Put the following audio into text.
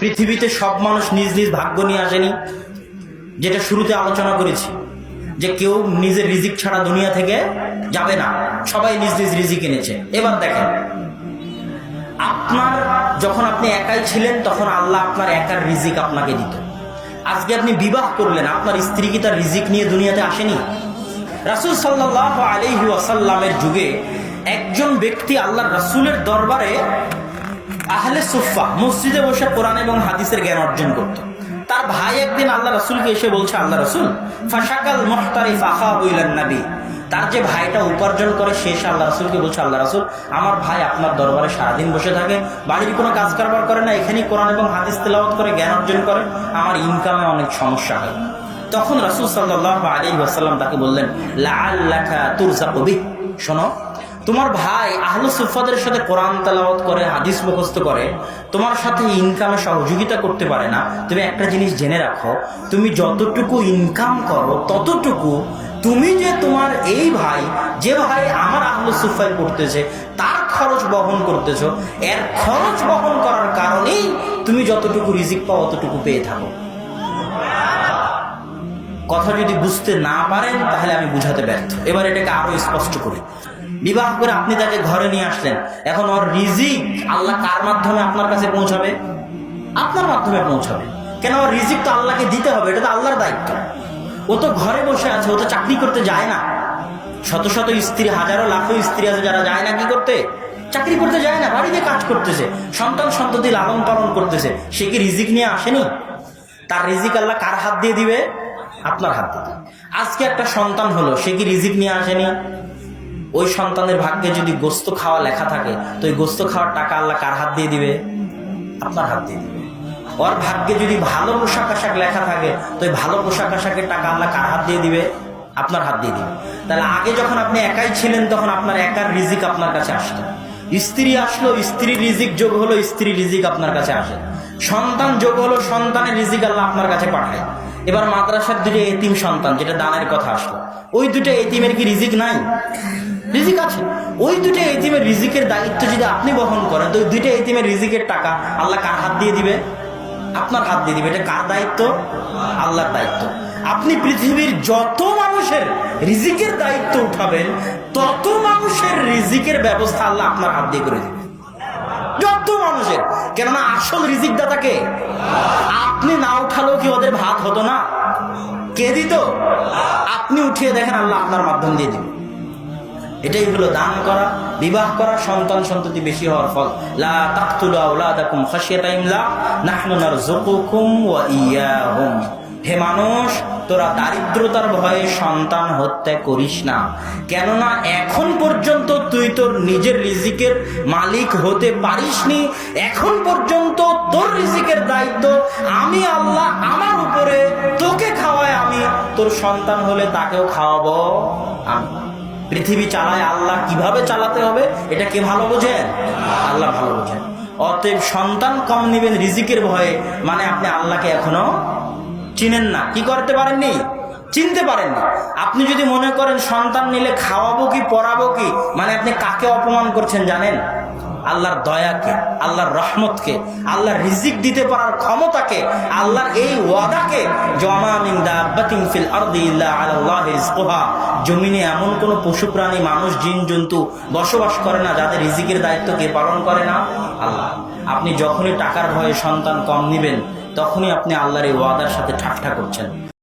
পৃথিবীতে সব মানুষ নিজ নিজ ভাগ্য নিয়ে আসেনি, যেটা শুরুতে আলোচনা করেছি, যে কেউ নিজের রিজিক ছাড়া দুনিয়া থেকে যাবে না। সবাই নিজ নিজ রিজিক এনেছে। এবার দেখেন, আপনার যখন আপনি একাই ছিলেন, তখন আল্লাহ আপনার একার রিজিক আপনাকে দিত। আজকে আপনি বিবাহ করলেন, আপনার স্ত্রী কি তার রিজিক নিয়ে দুনিয়াতে আসেনি? রাসুল সাল্লাহ আলহি ওয়াসাল্লামের যুগে একজন ব্যক্তি আল্লাহ রাসুলের দরবারে আহলে সুফা মসজিদে বসে কোরআন এবং হাদিসের জ্ঞান অর্জন করত। তার ভাই একদিন আল্লাহ রসুলকে এসে বলছে, আল্লাহ রসুল, ফাশাকাল মোহতারি ফাহা হইলেন নাবি। তার যে ভাইটা উপার্জন করে শেষ আল্লাহ রসুলকে বলছে, আল্লাহ রসুল, আমার ভাই আপনার দরবারে সারাদিন বসে থাকে, বাড়ির কোনো কাজ কারবার করে না, এখানেই কোরআন এবং হাদিস তেলাওয়াত করে, জ্ঞান অর্জন করে, আমার ইনকামে অনেক সমস্যা হয়। তখন রাসুল সাল্লাহ আলী ওয়াসাল্লাম তাকে বললেন লা আল্লাখা তুরজা কবি শোনো তোমার ভাই আহলু সুফাদের সাথে কোরআন তালাওয়াত করে, হাদিস মুখস্থ করে, তোমার সাথে ইনকামে সহযোগিতা করতে পারে না। তুমি একটা জিনিস জেনে রাখো, তুমি যতটুকু ইনকাম করো, ততটুকু তুমি যে তোমার এই ভাই, যে ভাই আমার আহলু সুফায় পড়তেছে, তার খরচ বহন করতেছ, এর খরচ বহন করার কারণেই তুমি যতটুকু রিজিক পাও অতটুকু পেয়ে থাকো। কথা যদি বুঝতে না পারেন, তাহলে আমি বুঝাতে ব্যর্থ। এবার এটাকে আরও স্পষ্ট করি। বিবাহ করে আপনি তাকে ঘরে নিয়ে আসলেন। এখন ওর রিজিক আল্লাহ কার মাধ্যমে আপনার কাছে পৌঁছাবে? আপনার মাধ্যমে পৌঁছাবে। কেন ওর রিজিক তো আল্লাহকে দিতে হবে, এটা তো আল্লাহর দায়িত্ব। ও তো ঘরে বসে আছে, ও তো চাকরি করতে যায় না। শত শত স্ত্রী, হাজারো লাখো স্ত্রী আছে যারা যায় না কি করতে? চাকরি করতে যায় না, বাড়িতে কাজ করতেছে, সন্তান সন্ততি লালন পালন করতেছে। সে কি রিজিক নিয়ে আসেনি? তার রিজিক আল্লাহ কার হাত দিয়ে দিবে? আপনার হাত দিয়ে আজকে একটা সন্তান হলো, সে কি রিজিক নিয়ে আসেনি? ওই সন্তানের ভাগ্যে যদি গোস্ত খাওয়া লেখা থাকে, তো ওই গোস্ত খাওয়ার টাকা আল্লাহ কার হাত দিয়ে দিবে? আপনার হাত দিয়ে দিবে। ওর ভাগ্যে যদি ভালো পোশাক আশাক লেখা থাকে, তো ওই ভালো পোশাক আশাকের টাকা আল্লাহ কার হাত দিয়ে দিবে? আপনার হাত দিয়ে দিবে। তাহলে আগে যখন আপনি একাই ছিলেন, তখন আপনার একার রিজিক আপনার কাছে আসতো। স্ত্রী আসলো, স্ত্রীর রিজিক যোগ হলো স্ত্রী রিজিক আপনার কাছে আসে। সন্তান যোগ হলো, সন্তানের রিজিক আল্লাহ আপনার কাছে পাঠায়। এবার মাদ্রাসার দুটো এতিম সন্তান, যেটা দানের কথা আসলো। ওই দুটো এতিমের কি রিজিক নাই? রিজিক আছে? ওই দুটো এতিমের রিজিকের দায়িত্ব যদি আপনি বহন করেন, তো ওই দুইটা এতিমের রিজিকের টাকা আল্লাহ কার হাত দিয়ে দিবে? আপনার হাত দিয়ে দিবে। এটা কার দায়িত্ব? আল্লাহর দায়িত্ব। আপনি পৃথিবীর যত মানুষের রিজিকের দায়িত্ব উঠাবেন, তত মানুষের রিজিকের ব্যবস্থা আল্লাহ আপনার হাত দিয়ে করে দিবে। যত মানুষের। কেননা আসল রিজিক দাতাকে আপনি না উঠালেও কি ওদের ভাত হতো না? কে দিত? আপনি উঠিয়ে দেখেন আল্লাহ আপনার মাধ্যম দিয়ে দিবে। এটাই হলো দান করা, বিবাহ করা, সন্তান সন্ততি বেশি হওয়ার ফল। লা তাকতুলু আওলাদাকুম খাশিয়াতা ইমলাক নাহনু নারযুকুকুম ওয়া ইয়াহুম। হে মানুষ, তোরা দারিদ্রতার ভয়ে সন্তান হত্যা করিস না। কেননা এখন পর্যন্ত তুই তোর নিজের রিজিকের মালিক হতে পারিসনি। এখন পর্যন্ত তোর রিজিকের দায়িত্ব আমি আল্লাহ আমার উপরে, তোকে খাওয়াই আমি, তোর সন্তান হলে তাকেও খাওয়াবো আমি। পৃথিবী চালায় আল্লাহ কীভাবে চালাতে হবে, এটা কে ভালো বোঝেন? আল্লাহ ভালো বোঝেন। অতএব সন্তান কম নেবেন রিজিকের ভয়ে মানে আপনি আল্লাহকে এখনও চিনেন না। কি করতে পারেননি? চিনতে পারেননি আপনি যদি মনে করেন সন্তান নিলে খাওয়াবো কি, পড়াবো কি মানে আপনি কাকে অপমান করছেন জানেন? আল্লাহর দয়াকে, আল্লাহর রহমতকে, আল্লাহর রিজিক দিতে পারার ক্ষমতাকে, আল্লাহর এই ওয়াদাকে মিন জমিনে এমন কোন পশু প্রাণী, মানুষ, জিন, জন্তু বসবাস করে না, যাদের রিজিকের দায়িত্ব কে পালন করে না? আল্লাহ। আপনি যখনই টাকার ভয়ে সন্তান কম নিবেন, তখনই আপনি আল্লাহর এই ওয়াদার সাথে ঠাট্টা করছেন।